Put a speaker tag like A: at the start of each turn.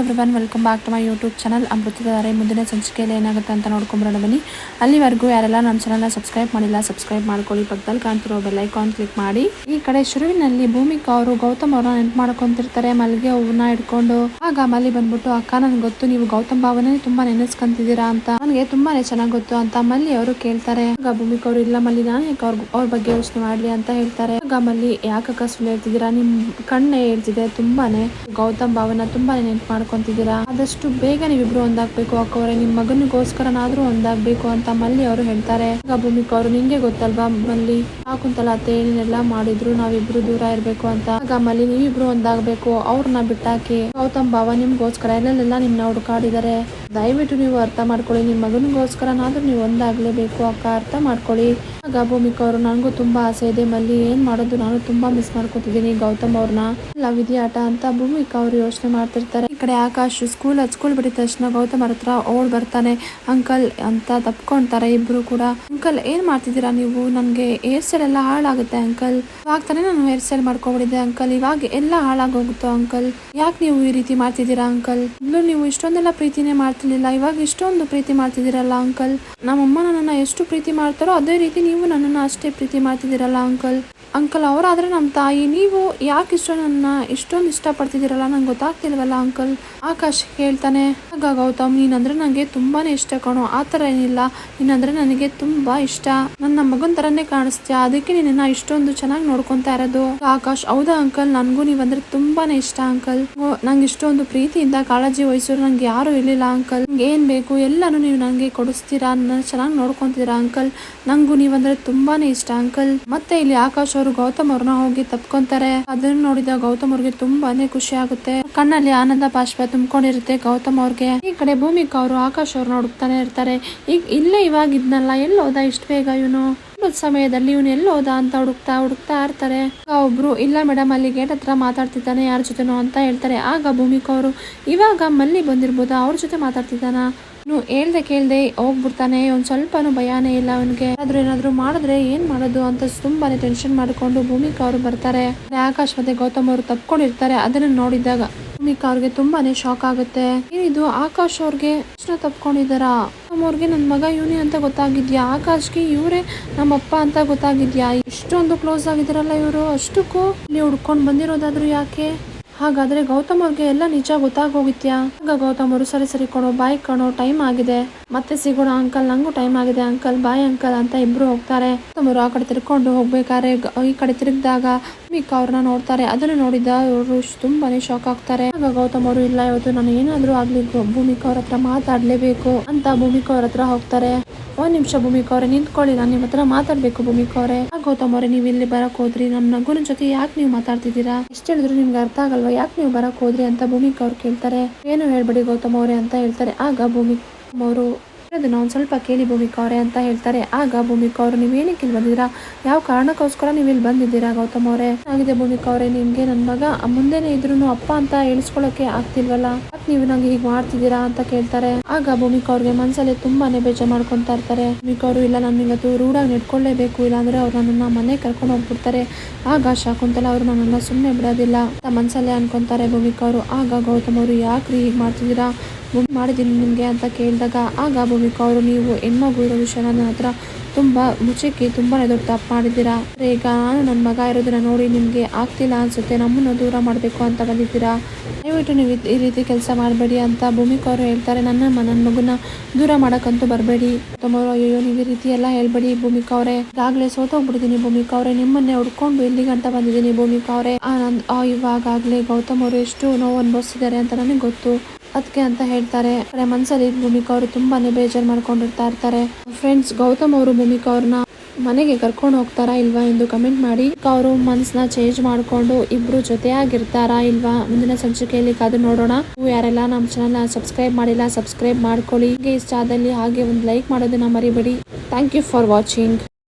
A: Everyone welcome back to my YouTube channel Amruthadhaare ಮುಂದಿನ ಸಂಚಿಕೆಯಲ್ಲಿ ಏನಾಗುತ್ತೆ ಅಂತ ನೋಡ್ಕೊಂಬರೋಣ ಬನ್ನಿ. ಅಲ್ಲಿವರೆಗೂ ಯಾರೆಲ್ಲ ನಮ್ಮ ಚಾನಲ್ನ ಸಬ್ಸ್ಕ್ರೈಬ್ ಮಾಡಿಲ್ಲ ಸಬ್ಸ್ಕ್ರೈಬ್ ಮಾಡ್ಕೊಳ್ಳಿ. ಪಕ್ಕದಲ್ಲಿ ಕಾಣ್ತಿರೋ ಬೆಲ್ಲೈಕಾನ್ ಕ್ಲಿಕ್ ಮಾಡಿ. ಈ ಕಡೆ ಶುರುವಿನಲ್ಲಿ ಭೂಮಿಕಾ ಅವರು ಗೌತಮ್ ಅವ್ರನ್ನ ನೆನ್ಪು ಮಾಡ್ಕೊಂತಿರ್ತಾರೆ. ಮಲ್ಲಿಗೆ ಹೂವನ್ನ ಇಟ್ಕೊಂಡು. ಆಗ ಮಲ್ಲಿ ಬಂದ್ಬಿಟ್ಟು, ಅಕ್ಕ, ನನ್ಗೆ ಗೊತ್ತು, ನೀವು ಗೌತಮ್ ಭಾವನೇ ತುಂಬಾ ನೆನೆಸ್ಕೊಂತಿದ್ದೀರಾ ಅಂತ. ನನಗೆ ತುಂಬಾನೇ ಚೆನ್ನಾಗಿ ಗೊತ್ತು ಅಂತ ಮಲ್ಲಿ ಅವರು ಕೇಳ್ತಾರೆ. ಆಗ ಭೂಮಿಕಾ ಅವರು, ಇಲ್ಲ ಮಲ್ಲಿ, ನಾನು ಯಾಕೆ ಅವ್ರ ಅವ್ರ ಬಗ್ಗೆ ಯೋಚನೆ ಮಾಡ್ಲಿ ಅಂತ ಹೇಳ್ತಾರೆ. ಆಗ ಮಲ್ಲಿ, ಯಾಕಕ್ಕ ಸುಳ್ಳು ಹೇಳ್ತಿದ್ದೀರಾ ನಿಮ್ ಕಣ್ಣೇ ಹೇಳ್ತಿದೆ ತುಂಬಾನೇ. ಗೌತಮ್ ಭಾವನ ತುಂಬಾನೇ ನೆನ್ಪು ಮಾಡ್ಕೊಂತಿದ್ದೀರಾ ಆದಷ್ಟು ಬೇಗ ನೀವಿಬ್ರು ಒಂದಾಗ್ಬೇಕು ಅಕ್ಕವ್ರೆ ನಿಮ್ ಮಗನಿಗೋಸ್ಕರನಾದ್ರೂ ಒಂದಾಗ್ಬೇಕು ಅಂತ ಮಲ್ಲಿ ಅವರು ಹೇಳ್ತಾರೆ. ಆಗ ಭೂಮಿಕಾ ಅವರು, ನಿಂಗೆ ಗೊತ್ತಲ್ವಾ ಮಲ್ಲಿ? ಹಾಕುಂತಲ ಅತ್ತೆ, ಏನೇನೆಲ್ಲ ಮಾಡಿದ್ರು ನಾವಿಬ್ರು ದೂರ ಇರ್ಬೇಕು ಅಂತ. ಆಗ ಮಲ್ಲಿ, ನೀವಿಬ್ರು ಒಂದಾಗ್ಬೇಕು. ಅವ್ರನ್ನ ಬಿಟ್ಟಾಕಿ. ಗೌತಮ್ ಭಾವ ನಿಮ್ಗೋಸ್ಕರ ಎಲ್ಲೆಲ್ಲ ನಿಮ್ನ ಹುಡುಕಾಡಿದ್ದಾರೆ. ದಯವಿಟ್ಟು ನೀವು ಅರ್ಥ ಮಾಡ್ಕೊಳ್ಳಿ. ನಿಮ್ಮ ಮಗನಿಗೋಸ್ಕರನಾದ್ರೂ ನೀವು ಒಂದಾಗ್ಲೇಬೇಕು ಅಕ್ಕ. ಅರ್ಥ ಮಾಡ್ಕೊಳ್ಳಿ. ಆಗ ಭೂಮಿಕ ಅವರು, ನನಗೂ ತುಂಬಾ ಆಸೆ ಇದೆ ಮಲ್ಲಿ. ಏನ್ ಮಾಡೋದು? ನಾನು ತುಂಬಾ ಮಿಸ್ ಮಾಡ್ಕೊತಿದ್ದೀನಿ ಗೌತಮ್ ಅವ್ರನ್ನ. ಲವಿದ್ಯಾಟ ಅಂತ ಭೂಮಿಕಾ ಅವರು ಯೋಚನೆ ಮಾಡ್ತಿರ್ತಾರೆ. ಕಡೆ ಆಕಾಶ್ ಸ್ಕೂಲ್ ಸ್ಕೂಲ್ ಬಿಟ್ಟಿದ ತಕ್ಷಣ ಗೌತಮ್ ಹತ್ರ ಓಡ್ ಬರ್ತಾನೆ. ಅಂಕಲ್ ಅಂತ ತಪ್ಕೊಂತಾರೆ ಇಬ್ರು ಕೂಡ. ಅಂಕಲ್, ಏನ್ ಮಾಡ್ತಿದ್ದೀರಾ ನೀವು? ನನ್ಗೆ ಹೇರ್ ಸ್ಟೈಲ್ ಎಲ್ಲ ಹಾಳಾಗುತ್ತೆ ಅಂಕಲ್. ಇವಾಗ ತಾನೇ ನಾನು ಹೇರ್ ಸ್ಟೈಲ್ ಮಾಡ್ಕೊಬಿಡಿದ್ದೆ ಅಂಕಲ್. ಇವಾಗ ಎಲ್ಲ ಹಾಳಾಗೋಗುತ್ತೋ ಅಂಕಲ್. ಯಾಕೆ ನೀವು ಈ ರೀತಿ ಮಾಡ್ತಿದ್ದೀರಾ ಅಂಕಲ್? ಮೊದಲು ನೀವು ಇಷ್ಟೊಂದೆಲ್ಲ ಪ್ರೀತಿನೇ ಮಾಡ್ತಿರ್ಲಿಲ್ಲ. ಇವಾಗ ಇಷ್ಟೊಂದು ಪ್ರೀತಿ ಮಾಡ್ತಿದ್ದೀರಲ್ಲ ಅಂಕಲ್? ನಮ್ಮಮ್ಮ ನನ್ನನ್ನು ಎಷ್ಟು ಪ್ರೀತಿ ಮಾಡ್ತಾರೋ ಅದೇ ರೀತಿ ನೀವು ನನ್ನನ್ನು ಅಷ್ಟೇ ಪ್ರೀತಿ ಮಾಡ್ತಿದ್ದೀರಲ್ಲ ಅಂಕಲ್. ಅಂಕಲ್ ಅವರಾದ್ರೆ ನಮ್ಮ ತಾಯಿ. ನೀವು ಯಾಕೆ ಇಷ್ಟ ನನ್ನ ಇಷ್ಟೊಂದು ಇಷ್ಟಪಡ್ತಿದ್ದೀರಲ್ಲ? ನಂಗೆ ಗೊತ್ತಾಗ್ತಿಲ್ವಲ್ಲ ಅಂಕಲ್? ಆಕಾಶ್ ಹೇಳ್ತಾನೆ ಗೌತಮ್, ನೀನಂದ್ರೆ ನನಗೆ ತುಂಬಾನೇ ಇಷ್ಟ ಕಣೋ. ಆ ಥರ ಏನಿಲ್ಲ. ನೀನಂದ್ರೆ ನನಗೆ ತುಂಬಾ ಇಷ್ಟ. ನನ್ನ ಮಗನ ಥರನೇ ಕಾಣಿಸ್ತೀಯ. ಅದಕ್ಕೆ ನಿನ್ನ ಇಷ್ಟೊಂದು ಚೆನ್ನಾಗಿ ನೋಡ್ಕೊಂತಾ ಇರೋದು. ಆಕಾಶ್, ಹೌದಾ ಅಂಕಲ್? ನನಗೂ ನೀವಂದ್ರೆ ತುಂಬಾನೇ ಇಷ್ಟ ಅಂಕಲ್. ನಂಗೆ ಇಷ್ಟೊಂದು ಪ್ರೀತಿಯಿಂದ ಕಾಳಜಿ ವಹಿಸೋರು ನಂಗೆ ಯಾರು ಇರಲಿಲ್ಲ ಅಂಕಲ್. ಏನ್ ಬೇಕು? ಎಲ್ಲಾನು ನೀವು ನನಗೆ ಕೊಡಿಸ್ತೀರಾ? ನನ್ನ ಚೆನ್ನಾಗಿ ನೋಡ್ಕೊಂತೀರಾ ಅಂಕಲ್? ನಂಗೂ ನೀವಂದ್ರೆ ತುಂಬಾನೇ ಇಷ್ಟ ಅಂಕಲ್. ಮತ್ತೆ ಇಲ್ಲಿ ಆಕಾಶ್ ಅವರು ಗೌತಮ್ ಅವ್ರನ್ನ ಹೋಗಿ ತಪ್ಕೊಂತಾರೆ. ಅದನ್ನ ನೋಡಿದ ಗೌತಮ್ ಅವ್ರಿಗೆ ತುಂಬಾನೇ ಖುಷಿ ಆಗುತ್ತೆ. ಕಣ್ಣಲ್ಲಿ ಆನಂದ ಬಾಷ್ಪ ತುಂಬಿಕೊಂಡಿರುತ್ತೆ ಗೌತಮ್ ಅವ್ರಿಗೆ. ಈ ಕಡೆ ಭೂಮಿಕಾ ಅವರು ಆಕಾಶ್ ಅವ್ರನ್ನ ಹುಡುಕ್ತಾನೆ ಇರ್ತಾರೆ. ಈಗ ಇಲ್ಲೇ ಇವಾಗ ಇದ್ನಲ್ಲ, ಎಲ್ಲ ಹೋದ ಇಷ್ಟು ಬೇಗ ಇವನು? ಸಮಯದಲ್ಲಿ ಇವನು ಎಲ್ಲ ಹೋದ ಅಂತ ಹುಡುಕ್ತಾ ಹುಡುಕ್ತಾ ಇರ್ತಾರೆ. ಒಬ್ರು, ಇಲ್ಲ ಮೇಡಮ್, ಅಲ್ಲಿ ಗೇಟ್ ಹತ್ರ ಮಾತಾಡ್ತಿದ್ದಾನೆ ಯಾರ ಜೊತೆನೋ ಅಂತ ಹೇಳ್ತಾರೆ. ಆಗ ಭೂಮಿಕಾ ಅವರು, ಇವಾಗ ಮಲ್ಲಿ ಬಂದಿರ್ಬೋದಾ? ಅವ್ರ ಜೊತೆ ಮಾತಾಡ್ತಿದ್ದಾನ? ನೀವು ಹೇಳ್ದೆ ಕೇಳ್ದೆ ಹೋಗ್ಬಿಡ್ತಾನೆ, ಒಂದ್ ಸ್ವಲ್ಪನೂ ಭಯಾನೇ ಇಲ್ಲ ಅವನಿಗೆ. ಆದ್ರೂ ಏನಾದ್ರು ಮಾಡಿದ್ರೆ ಏನ್ ಮಾಡೋದು ಅಂತ ತುಂಬಾನೇ ಟೆನ್ಷನ್ ಮಾಡ್ಕೊಂಡು ಭೂಮಿಕಾ ಅವರು ಬರ್ತಾರೆ. ಆಕಾಶ್ ಮತ್ತೆ ಗೌತಮ್ ಅವರು ತಪ್ಕೊಂಡಿರ್ತಾರೆ ಅದನ್ನ ನೋಡಿದಾಗ ಭೂಮಿಕಾ ಅವ್ರಿಗೆ ತುಂಬಾನೇ ಶಾಕ್ ಆಗುತ್ತೆ. ಏನಿದು, ಆಕಾಶ್ ಅವ್ರಿಗೆ ಕೃಷ್ಣ ತಪ್ಕೊಂಡಿದಾರ ಅವ್ರಿಗೆ ನನ್ನ ಮಗ ಇವನೇ ಅಂತ ಗೊತ್ತಾಗಿದ್ಯಾ? ಆಕಾಶ್ಗೆ ಇವರೇ ನಮ್ಮಪ್ಪ ಅಂತ ಗೊತ್ತಾಗಿದ್ಯಾ? ಇಷ್ಟೊಂದು ಕ್ಲೋಸ್ ಆಗಿದಾರಲ್ಲ ಇವರು, ಅಷ್ಟಕ್ಕೂ ಇಲ್ಲಿ ಹುಡ್ಕೊಂಡು ಬಂದಿರೋದಾದ್ರು ಯಾಕೆ? ಹಾಗಾದ್ರೆ ಗೌತಮ್ ಅವ್ರಿಗೆ ಎಲ್ಲ ನಿಜ ಗೊತ್ತಾಗೋಗಿತ್ಯಾ? ಆಗ ಗೌತಮ್ ಅವರು, ಸರಿ ಸರಿ ಕೊಡೋ ಬಾಯ್ ಕಣೋ ಟೈಮ್ ಆಗಿದೆ. ಮತ್ತೆ ಸಿಗೋಣ ಅಂಕಲ್ ನಂಗೂ ಟೈಮ್ ಆಗಿದೆ ಅಂಕಲ್ ಬಾಯ್ ಅಂಕಲ್ ಅಂತ ಇಬ್ರು ಹೋಗ್ತಾರೆ. ಅವರು ಆ ಕಡೆ ತಿರ್ಕೊಂಡು ಹೋಗ್ಬೇಕಾರೆ ಈ ಕಡೆ ತಿರುಗಿದಾಗ ಭೂಮಿಕಾ ಅವ್ರನ್ನ ನೋಡ್ತಾರೆ. ಅದನ್ನ ನೋಡಿದ ಅವರು ತುಂಬಾನೇ ಶಾಕ್ ಆಗ್ತಾರೆ. ಆಗ ಗೌತಮ್ ಅವರು, ಇಲ್ಲ, ಇವತ್ತು ನಾನು ಏನಾದ್ರೂ ಆಗ್ಲಿ ಭೂಮಿಕ ಅವ್ರ ಹತ್ರ ಮಾತಾಡ್ಲೇಬೇಕು ಅಂತ ಭೂಮಿಕಾ ಅವ್ರ ಹತ್ರ ಹೋಗ್ತಾರೆ. ಒಂದ್ ನಿಮಿಷ ಭೂಮಿಕಾ ಅವರೇ, ನಿಂತ್ಕೊಳ್ಳಿ, ನಾನು ನಿಮ್ಮ ಹತ್ರ ಮಾತಾಡ್ಬೇಕು ಭೂಮಿಕಾ ಅವರೇ. ಗೌತಮ್ ಅವರೇ ನೀವು ಇಲ್ಲಿ ಬರಕ್ ಹೋದ್ರಿ. ನಮ್ಮ ನಗುನ ಜೊತೆ ಯಾಕೆ ನೀವು ಮಾತಾಡ್ತಿದ್ದೀರಾ? ಎಷ್ಟು ಹೇಳಿದ್ರು ನಿಮ್ಗೆ ಅರ್ಥ ಆಗಲ್ವಾ? ಯಾಕೆ ನೀವು ಬರಕ್ ಹೋದ್ರಿ ಅಂತ ಭೂಮಿಕ್ ಅವ್ರು ಕೇಳ್ತಾರೆ. ಏನು ಹೇಳ್ಬೇಡಿ ಗೌತಮ್ ಅವರೇ ಅಂತ ಹೇಳ್ತಾರೆ. ಆಗ ಭೂಮಿಕ್ ಅವರು ಅದನ್ನ ಒಂದು ಸ್ವಲ್ಪ ಕೇಳಿ ಭೂಮಿಕಾ ಅವರೇ ಅಂತ ಹೇಳ್ತಾರೆ. ಆಗ ಭೂಮಿಕಾ ಅವರು ನೀವು ಏನಕ್ಕೆ ಇಲ್ಲಿ ಬಂದಿದ್ದೀರಾ? ಯಾವ ಕಾರಣಕ್ಕೋಸ್ಕರ ನೀವು ಇಲ್ಲಿ ಬಂದಿದ್ದೀರಾ ಗೌತಮ್ ಅವರೇ? ಆಗಿದೆ ಭೂಮಿಕಾ ಅವರೇ? ನಿಮಗೆ ನನ್ನ ಮಗ ಮುಂದೆನೆ ಇದ್ರು ಅಪ್ಪ ಅಂತ ಹೇಳಿಸ್ಕೊಳಕ್ಕೆ ಆಗ್ತಿಲ್ವಲ್ಲ? ನೀವು ನಂಗೆ ಹೀಗೆ ಮಾಡ್ತಿದ್ದೀರಾ ಅಂತ ಕೇಳ್ತಾರೆ. ಆಗ ಭೂಮಿಕಾ ಅವ್ರಿಗೆ ಮನ್ಸಲ್ಲಿ ತುಂಬಾನೇ ಬೇಜಾರು ಮಾಡ್ಕೊಂತಾ ಇರ್ತಾರೆ. ಭೂಮಿಕಾ ಅವರು, ಇಲ್ಲ, ನಾನು ಇವತ್ತು ರೂಢಾಗಿ ನೆಡ್ಕೊಳ್ಳೇಬೇಕು ಇಲ್ಲಾಂದ್ರೆ ಅವ್ರು ನನ್ನನ್ನ ಮನೆ ಕರ್ಕೊಂಡು ಹೋಗ್ಬಿಡ್ತಾರೆ. ಆಗ ಶಾಕುಂತಲ ಅವರು ನನ್ನನ್ನ ಸುಮ್ಮನೆ ಬಿಡೋದಿಲ್ಲ ಮನ್ಸಲ್ಲೇ ಅನ್ಕೊಂತಾರೆ ಭೂಮಿಕಾ ಅವರು. ಆಗ ಗೌತಮ್ ಅವರು, ಯಾಕ್ರಿ ಹೀಗೆ ಮಾಡ್ತಿದ್ದೀರಾ? ಭೂಮಿ ಮಾಡಿದ್ದೀನಿ ನಿಮಗೆ ಅಂತ ಕೇಳಿದಾಗ, ಆಗ ಭೂಮಿಕಾ ಅವರು ನೀವು ಹೆಣ್ಮಗು ಇರೋ ವಿಷಯ ನನ್ನ ಹತ್ರ ತುಂಬ ಮುಚ್ಚಕ್ಕೆ ತುಂಬಾ ದೊಡ್ಡ ತಪ್ಪು ಮಾಡಿದ್ದೀರಾ? ಈಗ ನಾನು ನನ್ನ ಮಗ ಇರೋದನ್ನ ನೋಡಿ ನಿಮಗೆ ಆಗ್ತಿಲ್ಲ ಅನ್ಸುತ್ತೆ. ನಮ್ಮನ್ನು ದೂರ ಮಾಡಬೇಕು ಅಂತ ಬಂದಿದ್ದೀರಾ? ದಯವಿಟ್ಟು ನೀವು ಈ ರೀತಿ ಕೆಲಸ ಮಾಡಬೇಡಿ ಅಂತ ಭೂಮಿಕಾ ಅವರು ಹೇಳ್ತಾರೆ. ನನ್ನ ನನ್ನ ಮಗುನ ದೂರ ಮಾಡೋಕ್ಕಂತೂ ಬರಬೇಡಿ. ತಮ್ಮವರು ಅಯ್ಯೋ ನೀವು ಈ ರೀತಿ ಎಲ್ಲ ಹೇಳ್ಬೇಡಿ ಭೂಮಿಕಾ ಅವರೇ. ಈಗಾಗಲೇ ಸೋತೋಗ್ಬಿಟ್ಟಿದ್ದೀನಿ ಭೂಮಿಕಾ ಅವರೇ. ನಿಮ್ಮನ್ನೇ ಹುಡ್ಕೊಂಡು ಇಲ್ಲಿಗೆ ಅಂತ ಬಂದಿದ್ದೀನಿ ಭೂಮಿಕಾ ಅವರೇ. ಇವಾಗಲೇ ಗೌತಮ್ ಅವರು ಎಷ್ಟು ನೋವು ಅನುಭವಿಸಿದ್ದಾರೆ ಅಂತ ನನಗೆ ಗೊತ್ತು. ಅದಕ್ಕೆ ಅಂತ ಹೇಳ್ತಾರೆ. ಮನ್ಸಲ್ಲಿ ಭೂಮಿಕಾ ಅವರು ತುಂಬಾನೇ ಬೇಜಾರು ಮಾಡ್ಕೊಂಡಿರ್ತಾ ಇರ್ತಾರೆ. ಫ್ರೆಂಡ್ಸ್ ಗೌತಮ್ ಅವರು ಭೂಮಿಕಾ ಅವ್ರನ್ನ ಮನೆಗೆ ಕರ್ಕೊಂಡು ಹೋಗ್ತಾರಾ ಇಲ್ವಾ ಎಂದು ಕಮೆಂಟ್ ಮಾಡಿ ಅವರು ಮನ್ಸ್ನ ಚೇಂಜ್ ಮಾಡ್ಕೊಂಡು ಇಬ್ರು ಜೊತೆಯಾಗಿರ್ತಾರಾ ಇಲ್ವಾ? ಮುಂದಿನ ಸಂಚಿಕೆಯಲ್ಲಿ ಕಾದು ನೋಡೋಣ. ನೀವು ಯಾರೆಲ್ಲ ನಮ್ಮ ಚಾನಲ್ ಸಬ್ಸ್ಕ್ರೈಬ್ ಮಾಡಿಲ್ಲ ಸಬ್ಸ್ಕ್ರೈಬ್ ಮಾಡ್ಕೊಳ್ಳಿ. ಇಷ್ಟ ಆದಲ್ಲಿ ಹಾಗೆ ಒಂದು ಲೈಕ್ ಮಾಡೋದನ್ನ ಮರಿಬೇಡಿ. Thank you for watching